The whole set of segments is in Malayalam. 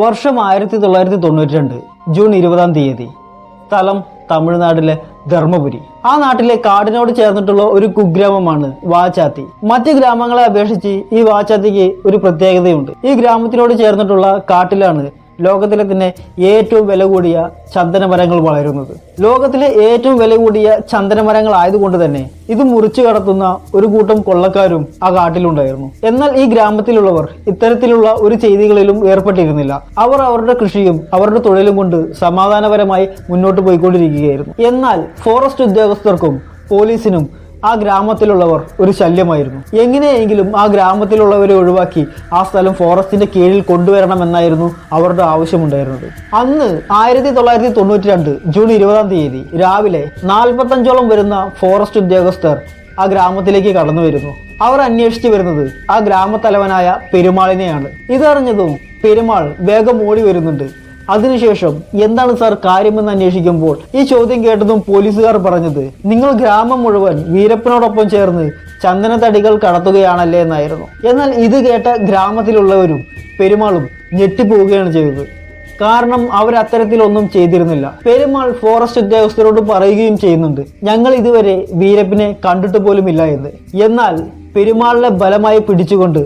വർഷം ആയിരത്തി തൊള്ളായിരത്തി തൊണ്ണൂറ്റി രണ്ട് ജൂൺ ഇരുപതാം തീയതി. സ്ഥലം തമിഴ്നാട്ടിലെ ധർമ്മപുരി. ആ നാട്ടിലെ കാടിനോട് ചേർന്നിട്ടുള്ള ഒരു കുഗ്രാമമാണ് വാചാത്തി മറ്റ് ഗ്രാമങ്ങളെ അപേക്ഷിച്ച് ഈ വാചാത്തിക്ക് ഒരു പ്രത്യേകതയുണ്ട്. ഈ ഗ്രാമത്തിനോട് ചേർന്നിട്ടുള്ള കാട്ടിലാണ് ലോകത്തിലെ തന്നെ ഏറ്റവും വില കൂടിയ ചന്ദനമരങ്ങൾ വളരുന്നത്. ലോകത്തിലെ ഏറ്റവും വില കൂടിയ ചന്ദന മരങ്ങൾ ആയതുകൊണ്ട് തന്നെ ഇത് മുറിച്ചു കടത്തുന്ന ഒരു കൂട്ടം കൊള്ളക്കാരും ആ കാട്ടിലുണ്ടായിരുന്നു. എന്നാൽ ഈ ഗ്രാമത്തിലുള്ളവർ ഇത്തരത്തിലുള്ള ഒരു ചെയ്തികളിലും ഏർപ്പെട്ടിരുന്നില്ല. അവർ അവരുടെ കൃഷിയും അവരുടെ തൊഴിലും കൊണ്ട് സമാധാനപരമായി മുന്നോട്ട് പോയിക്കൊണ്ടിരിക്കുകയായിരുന്നു. എന്നാൽ ഫോറസ്റ്റ് ഉദ്യോഗസ്ഥർക്കും പോലീസിനും ആ ഗ്രാമത്തിലുള്ളവർ ഒരു ശല്യമായിരുന്നു. എങ്ങനെയെങ്കിലും ആ ഗ്രാമത്തിലുള്ളവരെ ഒഴിവാക്കി ആ സ്ഥലം ഫോറസ്റ്റിന്റെ കീഴിൽ കൊണ്ടുവരണമെന്നായിരുന്നു അവരുടെ ആവശ്യമുണ്ടായിരുന്നത്. അന്ന് ആയിരത്തി തൊള്ളായിരത്തി തൊണ്ണൂറ്റി രണ്ട് ജൂൺ ഇരുപതാം തീയതി രാവിലെ നാൽപ്പത്തഞ്ചോളം വരുന്ന ഫോറസ്റ്റ് ഉദ്യോഗസ്ഥർ ആ ഗ്രാമത്തിലേക്ക് കടന്നു വരുന്നു. അവർ അന്വേഷിച്ചു വരുന്നത് ആ ഗ്രാമത്തലവനായ പെരുമാളിനെയാണ്. ഇതറിഞ്ഞതും പെരുമാൾ വേഗം ഓടി വരുന്നുണ്ട്. അതിനുശേഷം എന്താണ് സാർ കാര്യമെന്ന് അന്വേഷിക്കുമ്പോൾ ഈ ചോദ്യം കേട്ടതും പോലീസുകാർ പറഞ്ഞത് നിങ്ങൾ ഗ്രാമം മുഴുവൻ വീരപ്പനോടൊപ്പം ചേർന്ന് ചന്ദനത്തടികൾ കടത്തുകയാണല്ലേ എന്നായിരുന്നു. എന്നാൽ ഇത് കേട്ട ഗ്രാമത്തിലുള്ളവരും പെരുമാളും ഞെട്ടിപ്പോവുകയാണ് ചെയ്തത്. കാരണം അവർ അത്തരത്തിലൊന്നും ചെയ്തിരുന്നില്ല. പെരുമാൾ ഫോറസ്റ്റ് ഉദ്യോഗസ്ഥരോട് പറയുകയും ചെയ്യുന്നുണ്ട് ഞങ്ങൾ ഇതുവരെ വീരപ്പിനെ കണ്ടിട്ട് പോലുമില്ല എന്ന്. എന്നാൽ പെരുമാളിനെ ബലമായി പിടിച്ചുകൊണ്ട്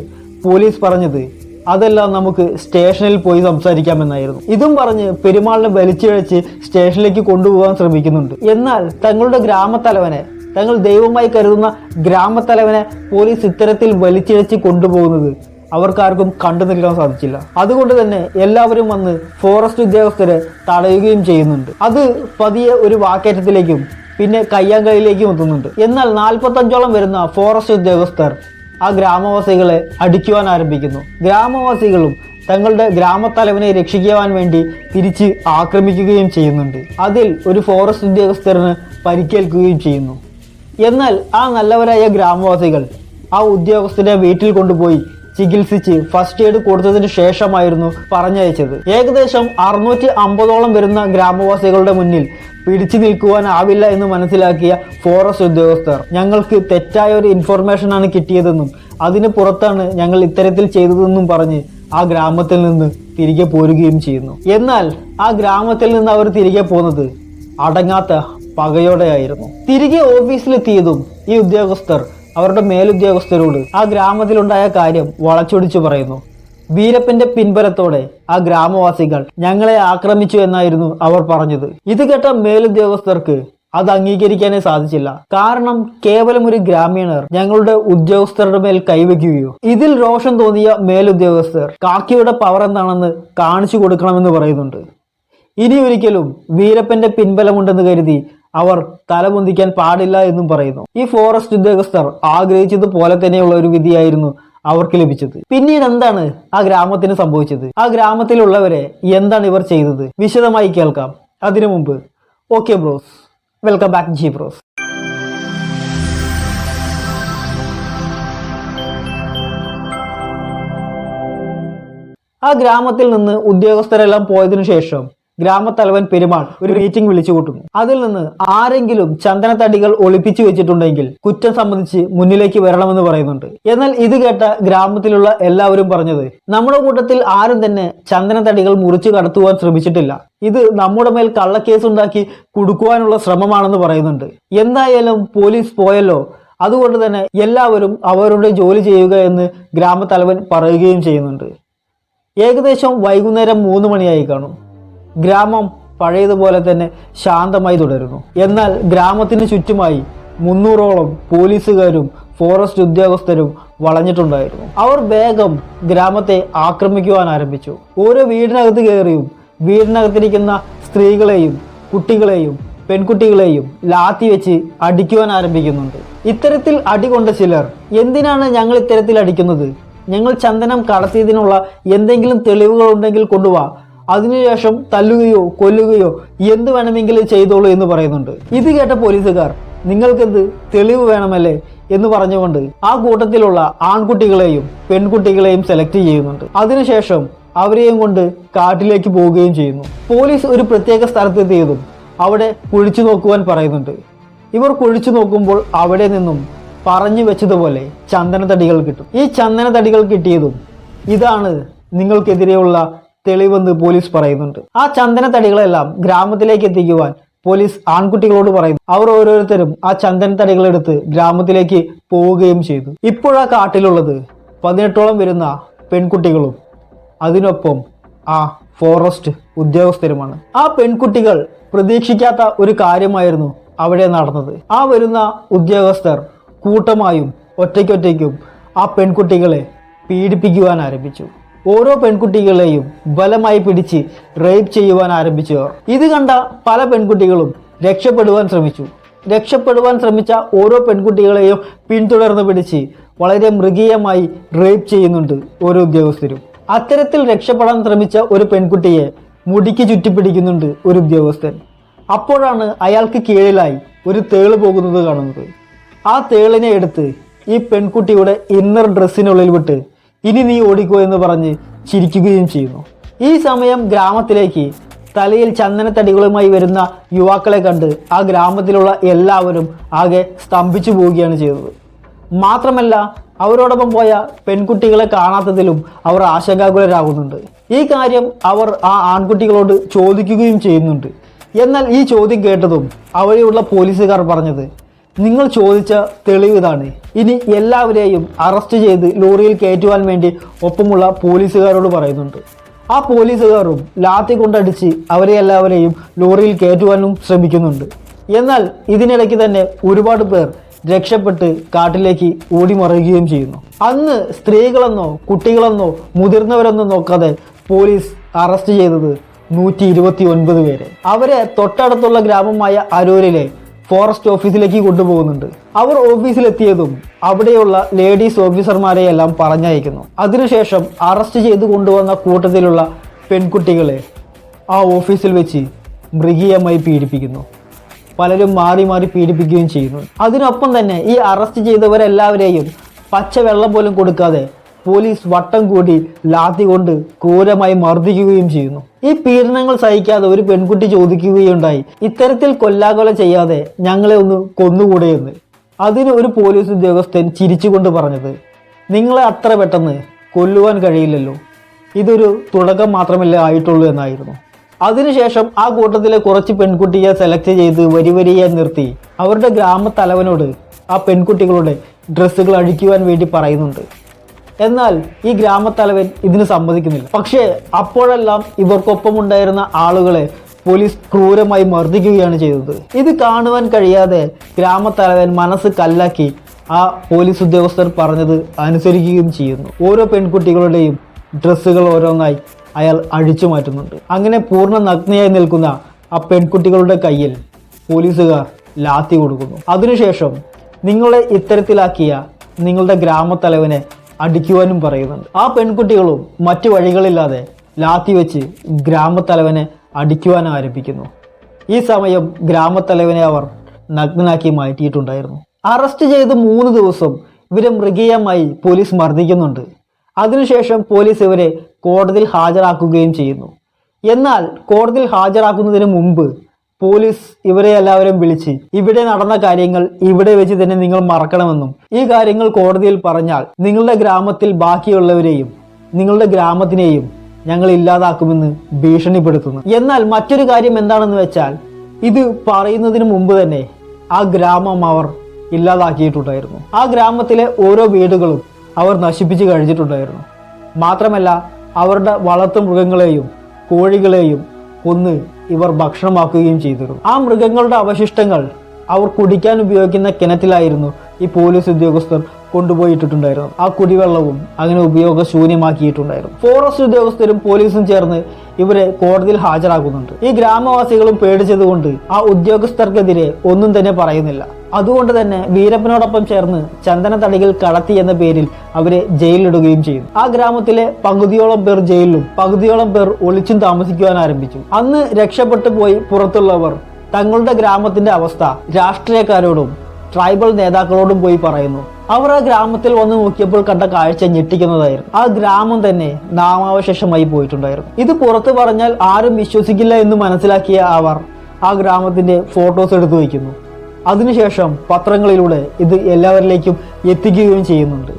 പോലീസ് പറഞ്ഞത് അതെല്ലാം നമുക്ക് സ്റ്റേഷനിൽ പോയി സംസാരിക്കാമെന്നായിരുന്നു. ഇതും പറഞ്ഞ് പെരുമാളിനെ വലിച്ചിഴച്ച് സ്റ്റേഷനിലേക്ക് കൊണ്ടുപോകാൻ ശ്രമിക്കുന്നുണ്ട്. എന്നാൽ തങ്ങളുടെ ഗ്രാമത്തലവനെ തങ്ങൾ ദൈവമായി കരുതുന്ന ഗ്രാമത്തലവനെ പോലീസ് ഇത്തരത്തിൽ വലിച്ചിഴച്ച് കൊണ്ടുപോകുന്നത് അവർക്കാർക്കും കണ്ടു നിൽക്കാൻ സാധിച്ചില്ല. അതുകൊണ്ട് തന്നെ എല്ലാവരും വന്ന് ഫോറസ്റ്റ് ഉദ്യോഗസ്ഥരെ തടയുകയും ചെയ്യുന്നുണ്ട്. അത് പതിയെ ഒരു വാക്കേറ്റത്തിലേക്കും പിന്നെ കയ്യാങ്കളിയിലേക്കും എത്തുന്നുണ്ട്. എന്നാൽ നാൽപ്പത്തഞ്ചോളം വരുന്ന ഫോറസ്റ്റ് ഉദ്യോഗസ്ഥർ ആ ഗ്രാമവാസികളെ അടിക്കുവാൻ ആരംഭിക്കുന്നു. ഗ്രാമവാസികളും തങ്ങളുടെ ഗ്രാമത്തലവനെ രക്ഷിക്കുവാൻ വേണ്ടി തിരിച്ച് ആക്രമിക്കുകയും ചെയ്യുന്നുണ്ട്. അതിൽ ഒരു ഫോറസ്റ്റ് ഉദ്യോഗസ്ഥരന് പരിക്കേൽക്കുകയും ചെയ്യുന്നു. എന്നാൽ ആ നല്ലവരായ ഗ്രാമവാസികൾ ആ ഉദ്യോഗസ്ഥനെ വീട്ടിൽ കൊണ്ടുപോയി ചികിത്സിച്ച് ഫസ്റ്റ് എയ്ഡ് കൊടുത്തതിന് ശേഷമായിരുന്നു പറഞ്ഞയച്ചത്. ഏകദേശം അറുന്നൂറ്റി അമ്പതോളം വരുന്ന ഗ്രാമവാസികളുടെ മുന്നിൽ പിടിച്ചു നിൽക്കുവാനാവില്ല എന്ന് മനസ്സിലാക്കിയ ഫോറസ്റ്റ് ഉദ്യോഗസ്ഥർ ഞങ്ങൾക്ക് തെറ്റായ ഒരു ഇൻഫർമേഷനാണ് കിട്ടിയതെന്നും അതിന് പുറത്താണ് ഞങ്ങൾ ഇത്തരത്തിൽ ചെയ്തതെന്നും പറഞ്ഞ് ആ ഗ്രാമത്തിൽ നിന്ന് തിരികെ പോരുകയും ചെയ്യുന്നു. എന്നാൽ ആ ഗ്രാമത്തിൽ നിന്ന് അവർ തിരികെ പോകുന്നത് അടങ്ങാത്ത പകയോടെയായിരുന്നു. തിരികെ ഓഫീസിലെത്തിയതും ഈ ഉദ്യോഗസ്ഥർ അവരുടെ മേലുദ്യോഗസ്ഥരോട് ആ ഗ്രാമത്തിലുണ്ടായ കാര്യം വളച്ചൊടിച്ചു പറയുന്നു. വീരപ്പന്റെ പിൻബലത്തോടെ ആ ഗ്രാമവാസികൾ ഞങ്ങളെ ആക്രമിച്ചു എന്നായിരുന്നു അവർ പറഞ്ഞത്. ഇത് കേട്ട മേലുദ്യോഗസ്ഥർക്ക് അത് അംഗീകരിക്കാനേ സാധിച്ചില്ല. കാരണം കേവലം ഒരു ഗ്രാമീണർ ഞങ്ങളുടെ ഉദ്യോഗസ്ഥരുടെ മേൽ കൈവയ്ക്കുകയോ ഇതിൽ രോഷം തോന്നിയ മേലുദ്യോഗസ്ഥർ കാക്കിയുടെ പവർ എന്താണെന്ന് കാണിച്ചു കൊടുക്കണമെന്ന് പറയുന്നുണ്ട്. ഇനി ഒരിക്കലും വീരപ്പന്റെ പിൻബലമുണ്ടെന്ന് കരുതി അവർ തലപൊന്തിക്കാൻ പാടില്ല എന്നും പറയുന്നു. ഈ ഫോറസ്റ്റ് ഉദ്യോഗസ്ഥർ ആഗ്രഹിച്ചതുപോലെ തന്നെയുള്ള ഒരു വിധിയായിരുന്നു അവർക്ക് ലഭിച്ചത്. പിന്നീട് എന്താണ് ആ ഗ്രാമത്തിന് സംഭവിച്ചത്? ആ ഗ്രാമത്തിലുള്ളവരെ എന്താണ് ഇവർ ചെയ്തത്? വിശദമായി കേൾക്കാം. അതിനു മുമ്പ്. Okay bros welcome back G bros ആ ഗ്രാമത്തിൽ നിന്ന് ഉദ്യോഗസ്ഥരെല്ലാം പോയതിനു ശേഷം ഗ്രാമത്തലവൻ പെരുമാൾ ഒരു മീറ്റിംഗ് വിളിച്ചു കൂട്ടുന്നു അതിൽ നിന്ന് ആരെങ്കിലും ചന്ദനത്തടികൾ ഒളിപ്പിച്ചു വെച്ചിട്ടുണ്ടെങ്കിൽ കുറ്റം സംബന്ധിച്ച് മുന്നിലേക്ക് വരണമെന്ന് പറയുന്നുണ്ട്. എന്നാൽ ഇത് കേട്ട ഗ്രാമത്തിലുള്ള എല്ലാവരും പറഞ്ഞത് നമ്മുടെ കൂട്ടത്തിൽ ആരും തന്നെ ചന്ദനത്തടികൾ മുറിച്ചു കടത്തുവാൻ ശ്രമിച്ചിട്ടില്ല. ഇത് നമ്മുടെ മേൽ കള്ളക്കേസ് ഉണ്ടാക്കി കുടുക്കുവാനുള്ള ശ്രമമാണെന്ന് പറയുന്നുണ്ട്. എന്തായാലും പോലീസ് പോയല്ലോ. അതുകൊണ്ട് തന്നെ എല്ലാവരും അവരുടെ ജോലി ചെയ്യുക എന്ന് ഗ്രാമത്തലവൻ പറയുകയും ചെയ്യുന്നുണ്ട്. ഏകദേശം വൈകുന്നേരം മൂന്ന് മണിയായി കാണും. ഗ്രാമം പഴയതുപോലെ തന്നെ ശാന്തമായി തുടരുന്നു. എന്നാൽ ഗ്രാമത്തിന് ചുറ്റുമായി മുന്നൂറോളം പോലീസുകാരും ഫോറസ്റ്റ് ഉദ്യോഗസ്ഥരും വളഞ്ഞിട്ടുണ്ടായിരുന്നു. അവർ വേഗം ഗ്രാമത്തെ ആക്രമിക്കുവാൻ ആരംഭിച്ചു. ഓരോ വീടിനകത്ത് കയറിയും വീടിനകത്തിരിക്കുന്ന സ്ത്രീകളെയും കുട്ടികളെയും പെൺകുട്ടികളെയും ലാത്തി വെച്ച് അടിക്കുവാൻ ആരംഭിക്കുന്നുണ്ട്. ഇത്തരത്തിൽ അടികൊണ്ട ചിലർ എന്തിനാണ് ഞങ്ങൾ ഇത്തരത്തിൽ അടിക്കുന്നത്? ഞങ്ങൾ ചന്ദനം കടത്തിയതിനുള്ള എന്തെങ്കിലും തെളിവുകൾ ഉണ്ടെങ്കിൽ കൊണ്ടുവാ. അതിനുശേഷം തല്ലുകയോ കൊല്ലുകയോ എന്ത് വേണമെങ്കിലും ചെയ്തോളൂ എന്ന് പറയുന്നുണ്ട്. ഇത് കേട്ട പോലീസുകാർ നിങ്ങൾക്കെന്ത് തെളിവ് വേണമല്ലേ? എന്ന് പറഞ്ഞുകൊണ്ട് ആ കൂട്ടത്തിലുള്ള ആൺകുട്ടികളെയും പെൺകുട്ടികളെയും സെലക്ട് ചെയ്യുന്നുണ്ട്. അതിനുശേഷം അവരെയും കൊണ്ട് കാട്ടിലേക്ക് പോവുകയും ചെയ്യുന്നു. പോലീസ് ഒരു പ്രത്യേക സ്ഥലത്തെത്തിയതും അവിടെ കുഴിച്ചു നോക്കുവാൻ പറയുന്നുണ്ട്. ഇവർ കുഴിച്ചു നോക്കുമ്പോൾ അവിടെ നിന്നും പറഞ്ഞു വെച്ചതുപോലെ ചന്ദനത്തടികൾ കിട്ടും. ഈ ചന്ദനത്തടികൾ കിട്ടിയതും ഇതാണ് നിങ്ങൾക്കെതിരെയുള്ള തെളിവെന്ന് പോലീസ് പറയുന്നുണ്ട്. ആ ചന്ദന തടികളെല്ലാം ഗ്രാമത്തിലേക്ക് എത്തിക്കുവാൻ പോലീസ് ആൺകുട്ടികളോട് പറയുന്നു. അവർ ഓരോരുത്തരും ആ ചന്ദന തടികളെടുത്ത് ഗ്രാമത്തിലേക്ക് പോവുകയും ചെയ്തു. ഇപ്പോഴാ കാട്ടിലുള്ളത് പതിനെട്ടോളം വരുന്ന പെൺകുട്ടികളും അതിനൊപ്പം ആ ഫോറസ്റ്റ് ഉദ്യോഗസ്ഥരുമാണ്. ആ പെൺകുട്ടികൾ പ്രതീക്ഷിക്കാത്ത ഒരു കാര്യമായിരുന്നു അവിടെ നടന്നത്. ആ വരുന്ന ഉദ്യോഗസ്ഥർ കൂട്ടമായും ഒറ്റയ്ക്കൊറ്റയ്ക്കും ആ പെൺകുട്ടികളെ പീഡിപ്പിക്കുവാൻ ആരംഭിച്ചു. ഓരോ പെൺകുട്ടികളെയും ബലമായി പിടിച്ച് റേപ്പ് ചെയ്യുവാൻ ആരംഭിച്ചു. ഇത് കണ്ട പല പെൺകുട്ടികളും രക്ഷപ്പെടുവാൻ ശ്രമിച്ചു. രക്ഷപ്പെടുവാൻ ശ്രമിച്ച ഓരോ പെൺകുട്ടികളെയും പിന്തുടർന്ന് പിടിച്ച് വളരെ മൃഗീയമായി റേപ്പ് ചെയ്യുന്നുണ്ട് ഓരോ ഉദ്യോഗസ്ഥരും. അത്തരത്തിൽ രക്ഷപ്പെടാൻ ശ്രമിച്ച ഒരു പെൺകുട്ടിയെ മുടിക്ക് ചുറ്റിപ്പിടിക്കുന്നുണ്ട് ഒരു ഉദ്യോഗസ്ഥൻ. അപ്പോഴാണ് അയാൾക്ക് കീഴിലായി ഒരു തേൾ പോകുന്നത് കാണുന്നത്. ആ തേളിനെ എടുത്ത് ഈ പെൺകുട്ടിയുടെ ഇന്നർ ഡ്രസ്സിനുള്ളിൽ വിട്ട് ഇനി നീ ഓടിക്കോ എന്ന് പറഞ്ഞ് ചിരിക്കുകയും ചെയ്യുന്നു. ഈ സമയം ഗ്രാമത്തിലേക്ക് തലയിൽ ചന്ദനത്തടികളുമായി വരുന്ന യുവാക്കളെ കണ്ട് ആ ഗ്രാമത്തിലുള്ള എല്ലാവരും ആകെ സ്തംഭിച്ചു പോവുകയാണ് ചെയ്തത്. മാത്രമല്ല അവരോടൊപ്പം പോയ പെൺകുട്ടികളെ കാണാത്തതിലും അവർ ആശങ്കാകുലരാകുന്നുണ്ട്. ഈ കാര്യം അവർ ആ ആൺകുട്ടികളോട് ചോദിക്കുകയും ചെയ്യുന്നുണ്ട്. എന്നാൽ ഈ ചോദ്യം കേട്ടതും അവിടെയുള്ള പോലീസുകാർ പറഞ്ഞത് നിങ്ങൾ ചോദിച്ച തെളിവ് ഇതാണ്. ഇനി എല്ലാവരെയും അറസ്റ്റ് ചെയ്ത് ലോറിയിൽ കയറ്റുവാൻ വേണ്ടി ഒപ്പമുള്ള പോലീസുകാരോട് പറയുന്നുണ്ട്. ആ പോലീസുകാരും ലാത്തി കൊണ്ടടിച്ച് അവരെ എല്ലാവരെയും ലോറിയിൽ കയറ്റുവാനും ശ്രമിക്കുന്നുണ്ട്. എന്നാൽ ഇതിനിടയ്ക്ക് തന്നെ ഒരുപാട് പേർ രക്ഷപ്പെട്ട് കാട്ടിലേക്ക് ഓടിമറയുകയും ചെയ്യുന്നു. അന്ന് സ്ത്രീകളെന്നോ കുട്ടികളെന്നോ മുതിർന്നവരെന്നോ നോക്കാതെ പോലീസ് അറസ്റ്റ് ചെയ്തത് നൂറ്റി ഇരുപത്തി ഒൻപത് പേരെ. അവരെ തൊട്ടടുത്തുള്ള ഗ്രാമമായ അരൂരിലെ ഫോറസ്റ്റ് ഓഫീസിലേക്ക് കൊണ്ടുപോകുന്നുണ്ട്. അവർ ഓഫീസിലെത്തിയതും അവിടെയുള്ള ലേഡീസ് ഓഫീസർമാരെയെല്ലാം പറഞ്ഞയക്കുന്നു. അതിനുശേഷം അറസ്റ്റ് ചെയ്ത് കൊണ്ടുവന്ന കൂട്ടത്തിലുള്ള പെൺകുട്ടികളെ ആ ഓഫീസിൽ വെച്ച് മൃഗീയമായി പീഡിപ്പിക്കുന്നു. പലരും മാറി മാറി പീഡിപ്പിക്കുകയും ചെയ്യുന്നു. അതിനൊപ്പം തന്നെ ഈ അറസ്റ്റ് ചെയ്തവരെല്ലാവരെയും പച്ചവെള്ളം പോലും കൊടുക്കാതെ പോലീസ് വട്ടം കൂടി ലാത്തി കൊണ്ട് ക്രൂരമായി മർദ്ദിക്കുകയും ചെയ്യുന്നു. ഈ പീഡനങ്ങൾ സഹിക്കാതെ ഒരു പെൺകുട്ടി ചോദിക്കുകയുണ്ടായി. ഇത്തരത്തിൽ കൊല്ലാകൊല ചെയ്യാതെ ഞങ്ങളെ ഒന്ന് കൊന്നുകൂടെയെന്ന് അതിന് ഒരു പോലീസ് ഉദ്യോഗസ്ഥൻ ചിരിച്ചുകൊണ്ട് പറഞ്ഞത് നിങ്ങളെ അത്ര പെട്ടെന്ന് കൊല്ലുവാൻ കഴിയില്ലല്ലോ. ഇതൊരു തുടക്കം മാത്രമല്ലേ ആയിട്ടുള്ളൂ എന്നായിരുന്നു. അതിനുശേഷം ആ കൂട്ടത്തിലെ കുറച്ച് പെൺകുട്ടിയെ സെലക്ട് ചെയ്ത് വരി വരിയായി നിർത്തി. അവരുടെ ഗ്രാമത്തലവനോട് ആ പെൺകുട്ടികളുടെ ഡ്രസ്സുകൾ അഴിക്കുവാൻ വേണ്ടി പറയുന്നുണ്ട്. എന്നാൽ ഈ ഗ്രാമത്തലവൻ ഇതിന് സമ്മതിക്കുന്നില്ല. പക്ഷേ അപ്പോഴെല്ലാം ഇവർക്കൊപ്പം ഉണ്ടായിരുന്ന ആളുകളെ പോലീസ് ക്രൂരമായി മർദ്ദിക്കുകയാണ് ചെയ്തത്. ഇത് കാണുവാൻ കഴിയാതെ ഗ്രാമത്തലവൻ മനസ്സ് കല്ലാക്കി ആ പോലീസ് ഉദ്യോഗസ്ഥർ പറഞ്ഞത് അനുസരിക്കുകയും ചെയ്യുന്നു. ഓരോ പെൺകുട്ടികളുടെയും ഡ്രസ്സുകൾ ഓരോന്നായി അയാൾ അഴിച്ചു മാറ്റുന്നുണ്ട്. അങ്ങനെ പൂർണ നഗ്നയായി നിൽക്കുന്ന ആ പെൺകുട്ടികളുടെ കയ്യിൽ പോലീസുകാർ ലാത്തി കൊടുക്കുന്നു. അതിനുശേഷം നിങ്ങളെ ഇത്തരത്തിലാക്കിയ നിങ്ങളുടെ ഗ്രാമത്തലവനെ അടിക്കുവാനും പറയുന്നുണ്ട്. ആ പെൺകുട്ടികളും മറ്റു വഴികളില്ലാതെ ലാത്തി വെച്ച് ഗ്രാമത്തലവനെ അടിക്കുവാൻ ആരംഭിക്കുന്നു. ഈ സമയം ഗ്രാമത്തലവനെ അവർ നഗ്നാക്കി മാറ്റിയിട്ടുണ്ടായിരുന്നു. അറസ്റ്റ് ചെയ്ത് മൂന്ന് ദിവസം ഇവരെ മൃഗീയമായി പോലീസ് മർദ്ദിക്കുന്നുണ്ട്. അതിനുശേഷം പോലീസ് ഇവരെ കോടതിയിൽ ഹാജരാക്കുകയും ചെയ്യുന്നു. എന്നാൽ കോടതിയിൽ ഹാജരാക്കുന്നതിന് മുമ്പ് പോലീസ് ഇവരെ എല്ലാവരും വിളിച്ച് ഇവിടെ നടന്ന കാര്യങ്ങൾ ഇവിടെ വെച്ച് തന്നെ നിങ്ങൾ മറക്കണമെന്നും ഈ കാര്യങ്ങൾ കോടതിയിൽ പറഞ്ഞാൽ നിങ്ങളുടെ ഗ്രാമത്തിൽ ബാക്കിയുള്ളവരെയും നിങ്ങളുടെ ഗ്രാമത്തിനെയും ഞങ്ങൾ ഇല്ലാതാക്കുമെന്ന് ഭീഷണിപ്പെടുത്തുന്നു. എന്നാൽ മറ്റൊരു കാര്യം എന്താണെന്ന് വെച്ചാൽ ഇത് പറയുന്നതിന് മുമ്പ് തന്നെ ആ ഗ്രാമം അവർ ഇല്ലാതാക്കിയിട്ടുണ്ടായിരുന്നു. ആ ഗ്രാമത്തിലെ ഓരോ വീടുകളും അവർ നശിപ്പിച്ചു കഴിഞ്ഞിട്ടുണ്ടായിരുന്നു. മാത്രമല്ല അവരുടെ വളർത്തു മൃഗങ്ങളെയും കോഴികളെയും കൊന്ന് ഇവർ ഭക്ഷണമാക്കുകയും ചെയ്തിരുന്നു. ആ മൃഗങ്ങളുടെ അവശിഷ്ടങ്ങൾ അവർ കുടിക്കാൻ ഉപയോഗിക്കുന്ന കിണറ്റിലായിരുന്നു ഈ പോലീസ് ഉദ്യോഗസ്ഥർ കൊണ്ടുപോയിട്ടിട്ടുണ്ടായിരുന്നു ആ കുടിവെള്ളവും അങ്ങനെ ഉപയോഗശൂന്യമാക്കിയിട്ടുണ്ടായിരുന്നു. ഫോറസ്റ്റ് ഉദ്യോഗസ്ഥരും പോലീസും ചേർന്ന് ഇവരെ കോടതിയിൽ ഹാജരാക്കുന്നുണ്ട്. ഈ ഗ്രാമവാസികളും പേടിച്ചതുകൊണ്ട് ആ ഉദ്യോഗസ്ഥർക്കെതിരെ ഒന്നും തന്നെ പറയുന്നില്ല. അതുകൊണ്ട് തന്നെ വീരപ്പനോടൊപ്പം ചേർന്ന് ചന്ദന തടികൾ കടത്തി എന്ന പേരിൽ അവരെ ജയിലിലിടുകയും ചെയ്തു. ആ ഗ്രാമത്തിലെ പകുതിയോളം പേർ ജയിലിലും പകുതിയോളം പേർ ഒളിച്ചും താമസിക്കുവാൻ ആരംഭിച്ചു. അന്ന് രക്ഷപ്പെട്ടു പോയി പുറത്തുള്ളവർ തങ്ങളുടെ ഗ്രാമത്തിന്റെ അവസ്ഥ രാഷ്ട്രീയക്കാരോടും ട്രൈബൽ നേതാക്കളോടും പോയി പറയുന്നു. അവർ ആ ഗ്രാമത്തിൽ വന്ന് നോക്കിയപ്പോൾ കണ്ട കാഴ്ച ഞെട്ടിക്കുന്നതായിരുന്നു. ആ ഗ്രാമം തന്നെ നാമാവശേഷമായി പോയിട്ടുണ്ടായിരുന്നു. ഇത് പുറത്തു പറഞ്ഞാൽ ആരും വിശ്വസിക്കില്ല എന്ന് മനസ്സിലാക്കിയ അവർ ആ ഗ്രാമത്തിന്റെ ഫോട്ടോസ് എടുത്തു വയ്ക്കുന്നു. അതിനുശേഷം പത്രങ്ങളിലൂടെ ഇത് എല്ലാവരിലേക്കും എത്തിക്കുകയും ചെയ്യുന്നുണ്ട്.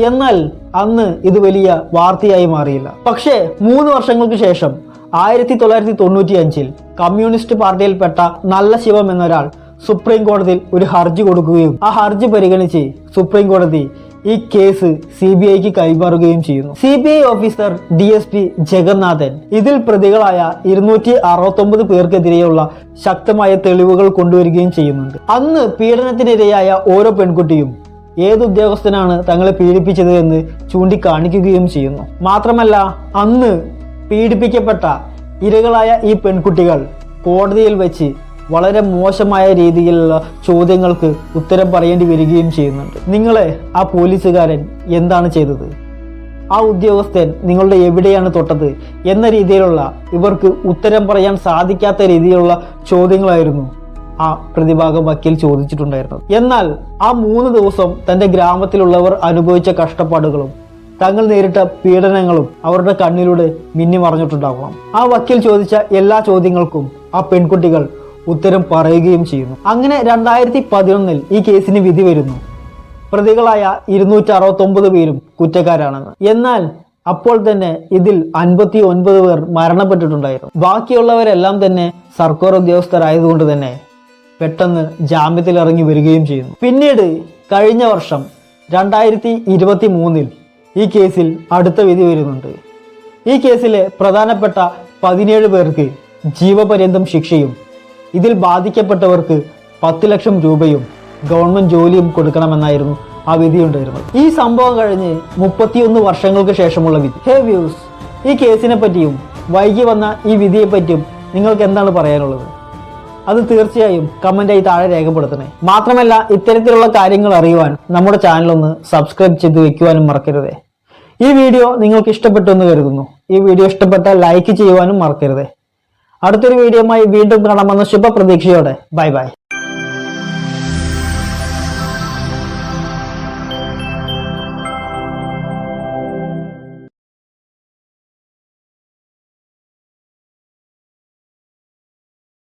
എന്നാൽ അന്ന് ഇത് വലിയ വാർത്തയായി മാറിയില്ല. പക്ഷേ മൂന്ന് വർഷങ്ങൾക്ക് ശേഷം ആയിരത്തി തൊള്ളായിരത്തി തൊണ്ണൂറ്റി അഞ്ചിൽ കമ്മ്യൂണിസ്റ്റ് പാർട്ടിയിൽപ്പെട്ട നല്ല ശിവം എന്നൊരാൾ സുപ്രീം കോടതിയിൽ ഒരു ഹർജി കൊടുക്കുകയും ആ ഹർജി പരിഗണിച്ച് സുപ്രീം കോടതി ഈ കേസ് സി ബി ഐക്ക് കൈമാറുകയും ചെയ്യുന്നു. C B I officer D S P Jagannathan ഇതിൽ പ്രതികളായ ഇരുന്നൂറ്റി അറുപത്തൊമ്പത് പേർക്കെതിരെയുള്ള ശക്തമായ തെളിവുകൾ കൊണ്ടുവരികയും ചെയ്യുന്നുണ്ട്. അന്ന് പീഡനത്തിനിരയായ ഓരോ പെൺകുട്ടിയും ഏത് ഉദ്യോഗസ്ഥനാണ് തങ്ങളെ പീഡിപ്പിച്ചത് എന്ന് ചൂണ്ടിക്കാണിക്കുകയും ചെയ്യുന്നു. മാത്രമല്ല അന്ന് പീഡിപ്പിക്കപ്പെട്ട ഇരകളായ ഈ പെൺകുട്ടികൾ കോടതിയിൽ വെച്ച് വളരെ മോശമായ രീതിയിലുള്ള ചോദ്യങ്ങൾക്ക് ഉത്തരം പറയേണ്ടി വരികയും ചെയ്യുന്നുണ്ട്. നിങ്ങളെ ആ പോലീസുകാരൻ എന്താണ് ചെയ്തത്? ആ ഉദ്യോഗസ്ഥൻ നിങ്ങളുടെ എവിടെയാണ് തൊട്ടത് എന്ന രീതിയിലുള്ള ഇവർക്ക് ഉത്തരം പറയാൻ സാധിക്കാത്ത രീതിയിലുള്ള ചോദ്യങ്ങളായിരുന്നു ആ പ്രതിഭാഗം വക്കീൽ ചോദിച്ചിട്ടുണ്ടായിരുന്നത്. എന്നാൽ ആ മൂന്ന് ദിവസം തന്റെ ഗ്രാമത്തിലുള്ളവർ അനുഭവിച്ച കഷ്ടപ്പാടുകളും തങ്ങൾ നേരിട്ട പീഡനങ്ങളും അവരുടെ കണ്ണിലൂടെ മിന്നി മറഞ്ഞിട്ടുണ്ടാകണം ആ വക്കീൽ ചോദിച്ച എല്ലാ ചോദ്യങ്ങൾക്കും ആ പെൺകുട്ടികൾ ഉത്തരം പറയുകയും ചെയ്യുന്നു. അങ്ങനെ രണ്ടായിരത്തി പതിനൊന്നിൽ ഈ കേസിന് വിധി വരുന്നു. പ്രതികളായ ഇരുന്നൂറ്റി അറുപത്തൊമ്പത് പേരും കുറ്റക്കാരാണെന്ന്. എന്നാൽ അപ്പോൾ തന്നെ ഇതിൽ അൻപത്തി ഒൻപത് പേർ മരണപ്പെട്ടിട്ടുണ്ടായിരുന്നു. ബാക്കിയുള്ളവരെല്ലാം തന്നെ സർക്കാർ ഉദ്യോഗസ്ഥരായതുകൊണ്ട് തന്നെ പെട്ടെന്ന് ജാമ്യത്തിൽ ഇറങ്ങി വരികയും ചെയ്യുന്നു. പിന്നീട് കഴിഞ്ഞ വർഷം രണ്ടായിരത്തി ഇരുപത്തി മൂന്നിൽ ഈ കേസിൽ അടുത്ത വിധി വരുന്നുണ്ട്. ഈ കേസിലെ പ്രധാനപ്പെട്ട പതിനേഴ് പേർക്ക് ജീവപര്യന്തം ശിക്ഷയും ഇതിൽ ബാധിക്കപ്പെട്ടവർക്ക് പത്ത് ലക്ഷം രൂപയും ഗവൺമെന്റ് ജോലിയും കൊടുക്കണമെന്നായിരുന്നു ആ വിധി ഉണ്ടായിരുന്നത് ഈ സംഭവം കഴിഞ്ഞ് മുപ്പത്തിയൊന്ന് വർഷങ്ങൾക്ക് ശേഷമുള്ള വിധി. ഹേ വ്യൂസ് ഈ കേസിനെ പറ്റിയും വൈകി വന്ന ഈ വിധിയെ പറ്റിയും നിങ്ങൾക്ക് എന്താണ് പറയാനുള്ളത്? അത് തീർച്ചയായും കമന്റായി താഴെ രേഖപ്പെടുത്തണേ. മാത്രമല്ല ഇത്തരത്തിലുള്ള കാര്യങ്ങൾ അറിയുവാൻ നമ്മുടെ ചാനൽ ഒന്ന് സബ്സ്ക്രൈബ് ചെയ്ത് വെക്കുവാനും മറക്കരുതേ. ഈ വീഡിയോ നിങ്ങൾക്ക് ഇഷ്ടപ്പെട്ടു എന്ന് കരുതുന്നു. ഈ വീഡിയോ ഇഷ്ടപ്പെട്ടാൽ ലൈക്ക് ചെയ്യുവാനും മറക്കരുതേ. അടുത്തൊരു വീഡിയോയുമായി വീണ്ടും കാണാമെന്ന ശുഭപ്രതീക്ഷയോടെ. Bye bye.